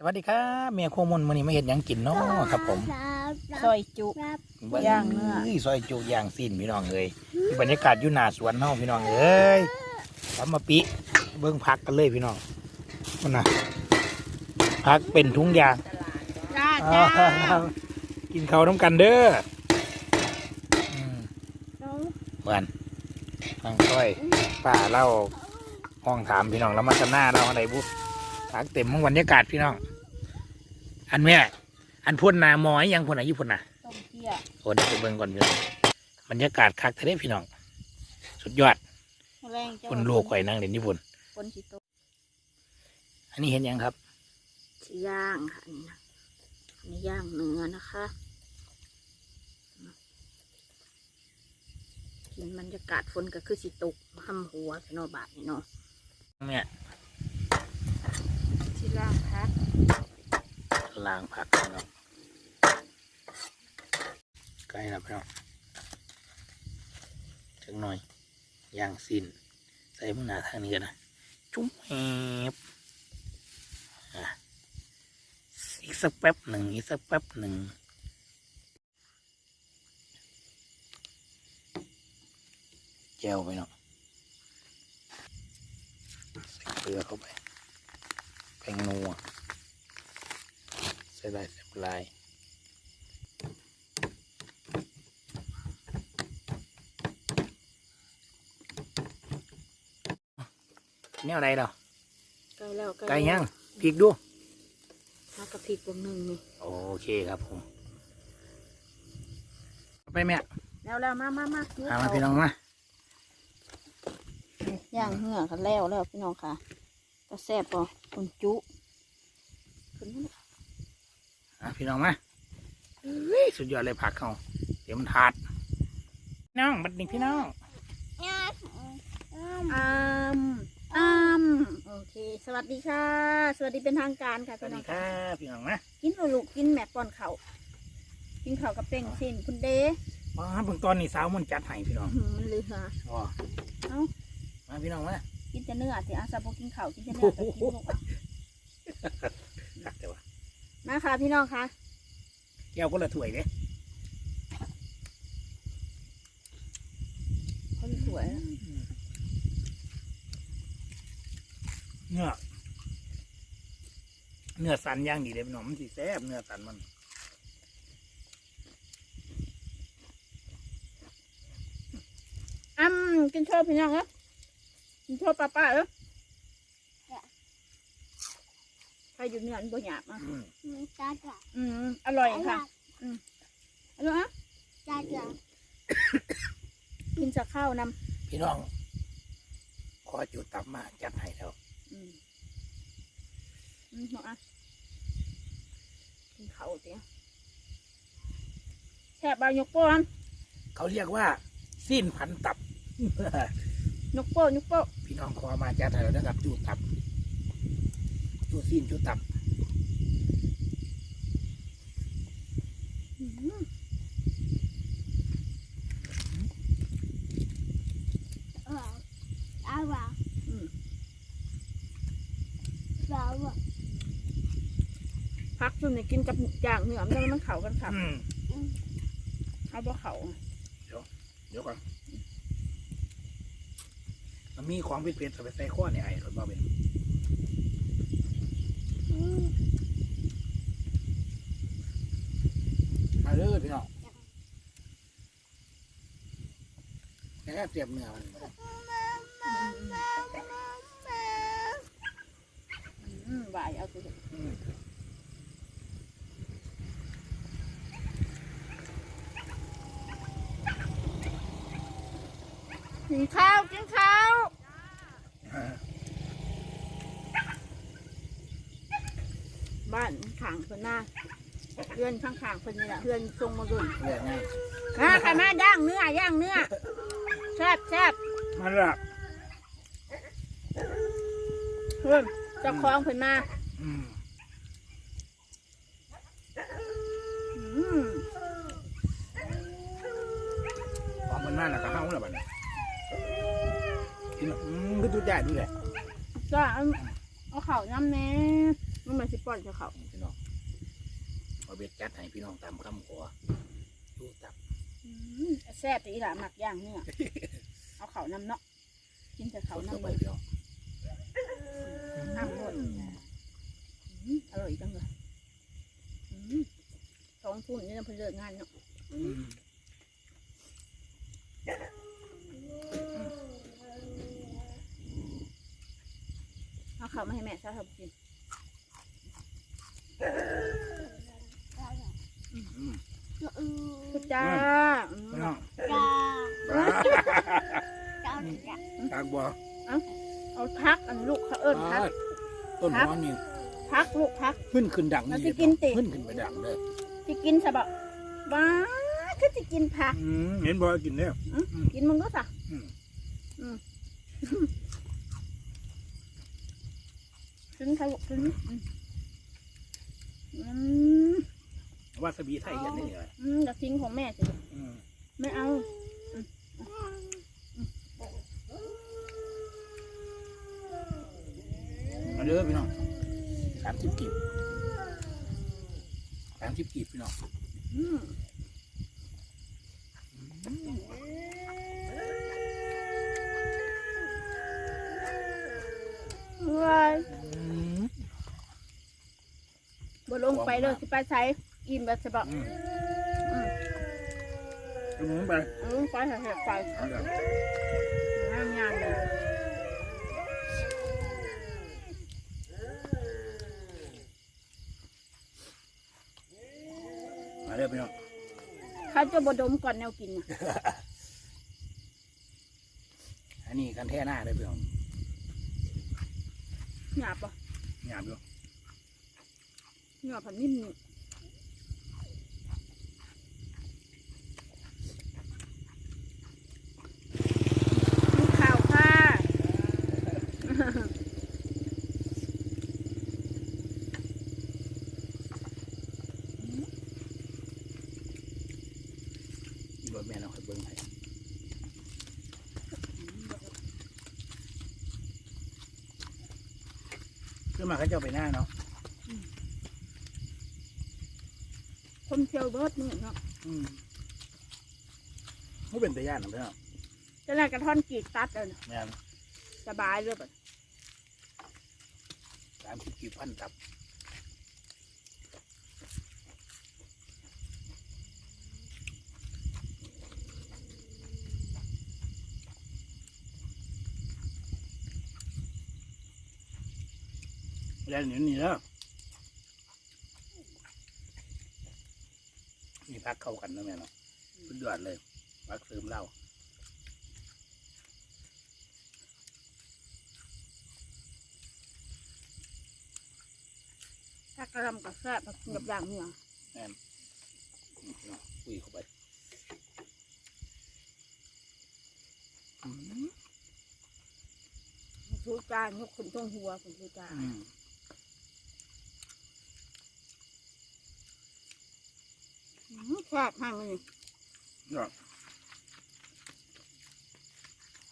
สวัสดีครับเมียโคมนมันนี้ไม่เห็นยังกินเนาะครับผมซอยจุย่างเนื้อยซอยจุย่างสิ้นพี่น้องเอ้ยที่บรรยากาศอยู่หน้าสวนเฮาพี่น้องเอ้ยทำมาปิเบิ่งพักกันเลยพี่น้องมันนะพักเป็นทุงยางจ้าจ้าอ้าวกินข้าวน้ำกันเด้ออืมเหมือนทางค่อยป้าเล่าห้องถามพี่น้องแล้วมาจะหน้าเราอะไรบุ พักเต็มทั้งบรรยากาศพี่น้อง อันแม่อันพ่นนาหมอยยังพ่นอายุพ่นนะต้มเกี๊ยโอ้เดี๋ยวไปเบิ่งก่อนพี่น้องบรรยากาศคักทะเลพี่น้อง สุดยอดแรงเจ้าคนลูกข่อยนั่งเล่นญี่ปุ่นคนสิโตอันนี้เห็นยังครับสิย่างค่ะอันนี้นะอันนี้ย่างเนื้อนะคะกินบรรยากาศฝนก็คือสิตกห้ำหัวพี่น้องบาทนี่เนาะเนี่ย สิย่างพักล้างผักพี่น้องใกล้แล้วพี่น้องจังหน่อยย่างสิ้น ใส่มือหนาทางนี้กันนะ จุ๊บแอบอะอีกสักแป๊บหนึ่งอีกสักแป๊บหนึ่งแจวไปเนาะใส่เกลือเข้าไป งนัวใส่ได้ใส่ปลายเนี่ยอะไรเนาะใกล้แล้วไก่ย่างพริกดูมากระพริกวงหนึ่งนี่โอเคครับผมเอาไปแม่แล้วแล้วมามามาเอามาพี่น้องมา ย่างเหือกันแล้วแล้วพี่น้องค่ะ ก็แซ่บป่ะคนจุขึ้นมาอะพี่น้องมาเฮ้ยสุดยอดเลยผักเขาเดี๋ยวมันถาดพี่น้องบัดนี้พี่น้องอ้ามอ้ามโอเค สวัสดีค่ะ สวัสดีเป็นทางการค่ะสวัพี่สน้ดีองคค่ะรับพี่น้องนะกินเอาลูกกินแม่ป้อนเขาวกินเขาวกับเป่งสิ้นคุณเด๋ว้าเบิ่งตอนนี้สาวมันจัดให้พี่น้องอื้อหือมันเหลืออ๋อเอ้ามาพี่น้องมา กินแต่เนื้อสิอาซาโบกินเขาวกินแต่เนื้อก็กินลูกอะตักแต่ว่ามาค่ะพี่น้องค่ะแก้วก็ละถ้วยเด้คนสวยนะเนื้อเนื้อสันย่างดีเลยพี่น้องมันสีแซ่บเนื้อสันมันอ้ำกินโชว์พี่น้องเหรอ กินโชว์ป้าป้าเหรอใครอยู่เนื้อมันบ่หยาบอะอืมอืมอร่อยค่ะอร่อยอะกินจากข้าวนำพี่น้อง ขอจุดตับมาจัดให้แล้วอืมอืมเนาะอะกินเขาวเสียแค่บาวยกโป้อนเขาเรียกว่าสิ้นพันตับ ยกโป้ยกโป้พี่น้องขอมาจัดให้แล้วนะครับจูตับจูสิ้นจูตับอืมอืมพักจนเนี่ยกินกับย่างเนื้อมันแล้วมันเข่ากันค่ะอืมเอาบ่เข่าเดี๋ยวก่อน มันมีของพิเศษไปใส่ข้อเนี่ยไอ้รถบ้าเป็นมาเลยพี่น้องแค่เตรียมเนื้อมันอืมบ่ายเอาสิอืมกินข้าวกินข้าวบ้านข้างเพิ่นหน้าเพื่อนข้างๆเพิ่นนี่แหละเพื่อนทรงมาดุนเรียกไงมาค่ะมาย่างเนื้อย่างเนื้อแซ่บแซ่บมาละเพื่อนเจะคล้าของเพิ่นมาอืมอืมของมันมาแล้วก็เฮาแล้วบัดนี้กินอืมก็ดูได้ดูแหละจ้าเอาเอาข้าวน้ำแหน่มันมาสิป้อนจะเขาพี่น้อง เอาเบ็ดจัดให้พี่น้องตามคำขอดูตับอืมแซ่บอีหล่ะหมักย่างเนี่ยเอาเขานำเนาะกินแต่เขาเขานำไปเลยพี่น้องน้ำหมดอืมอร่อยจังเลยอืมสองทุ่มนี่เราเพิ่งเลิกงานเนาะอืมเอาเขามาให้แม่ซะครับกิน อืม พุ จ้าอืมพี่น้องจ้าบ้าจ้าจ้าตากบัวเอาพักอันลูกเขาเอิ้นพักต้นหอมนี่พักลูกพักขึ้นขึ้นดังเอาสิกินติขึ้นขึ้นไปดังเลยที่กินสะบะว้าคือจะกินผักอืมเห็นบ่กินแล้วกินมึงก็สะอืมอืมถึงใครบอกถึงอืมอืม วาซาบิไทยกันนี่เลยอืมจะทิ้งของแม่สิอืมไม่เอามาเด้อพี่น้องสามสิบกีบสามสิบกีบพี่น้องอืมว้ายอืมบ่ลงไปเลยสิไปใช้ อิ่มแบบสะบะอืม อืมลงไปอืมไปแหกๆไปเอาเด้อง่ายง่ายๆเลยมาเด้อพี่น้องเขาจะบดมก่อนแนวกินน่ะอันนี้กันแท่หน้าเลยพี่น้องหยาบปะหยาบอยู่หยาบผันนิ่มนี่มีข่าวค่ะ รถแม่เราเคยเบิ่งให้ ขึ้นมาเขาเจ้าไปหน้าเนาะคนเที่ยวเบิร์ดนี่เนาะอืมมันเป็นตะย่านนะพี่น้องจะแรกกระท่อนกรีดตัดเลยนะแม่นสบายเลยแบบสามสิบกีบพันตับ แล้วนี่นี่แล้วนี่พักเข้ากันนะแม่เนาะสุดยอดเลยพักเสริมเหล้าถ้ากระลำกับแซ่บมากินกับอย่างเนี้ยแม่นนี่พี่น้องคุยเข้าไปอืมทูจานยกขึ้นต้นหัวผมทูจาน อืม อืมแซ่บมากเลยยอด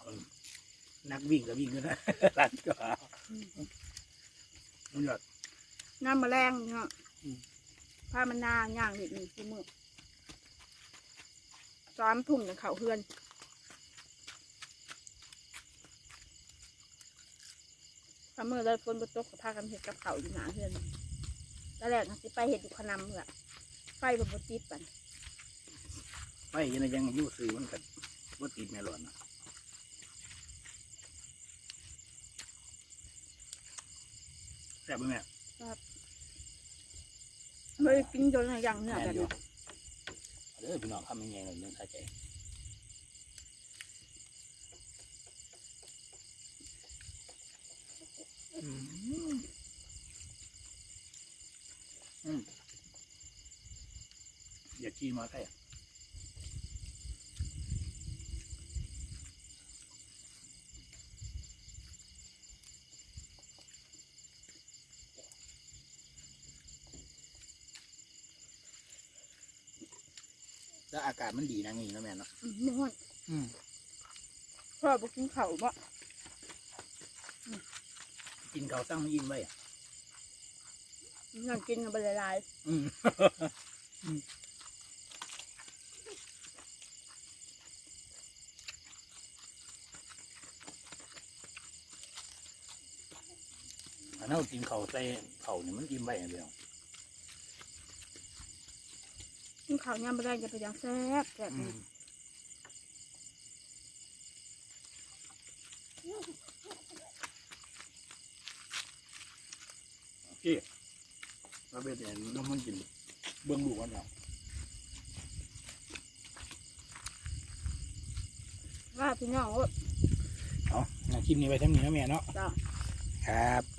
เออนักวิ่งก็วิ่งกันนะรันก็เอายอดน้ำมะแรงเนาะอืมผ้ามันนาย่างเด็ดนี่ที่มือซ้อมทุ่งกับเขาเฮือนถ้ามือเลยฝนบตกกับพากันเห็ดกับเขาอยู่หนาเฮือนตอนแรกน่ะสิไปเห็ดอยู่ขนำเหรอไฟบนบติดปันไป ยังไงยังอยู่ซื้อมันกันว่าติดแม่หลอนนะแซ่บไหมแม่ไม่ได้กินจนอะไรอย่างเนื้อแม่แบบอยู่นี้เด้อพี่น้องทำยังไงหน่อยนึงถ้าใจอืมอืมอย่าขี้มาใกล้ แล้วอากาศมันดีนะงี้เนาะแม่เนาะอืมม่วนอืมพ่อบอกกินเขาวบ่กินข้าวตั้งไม่ยินไว้อะนอนกินกันไปหลายอืม อันนั้นกินเขาวใส่เขาวนี่มันอิ่มไปอย่างเดียว ๆกิ นข้าวยามไปได้จะไปยังแซ่บแซ่บอืมโอเคเราไปแต่น้ำมันกิน เบื้องลูกกันแล้วว่าพี่น้องว่าเอางั้นคลิปนี้ไปทั้งนี้นะแม่เนาะจ้าครับ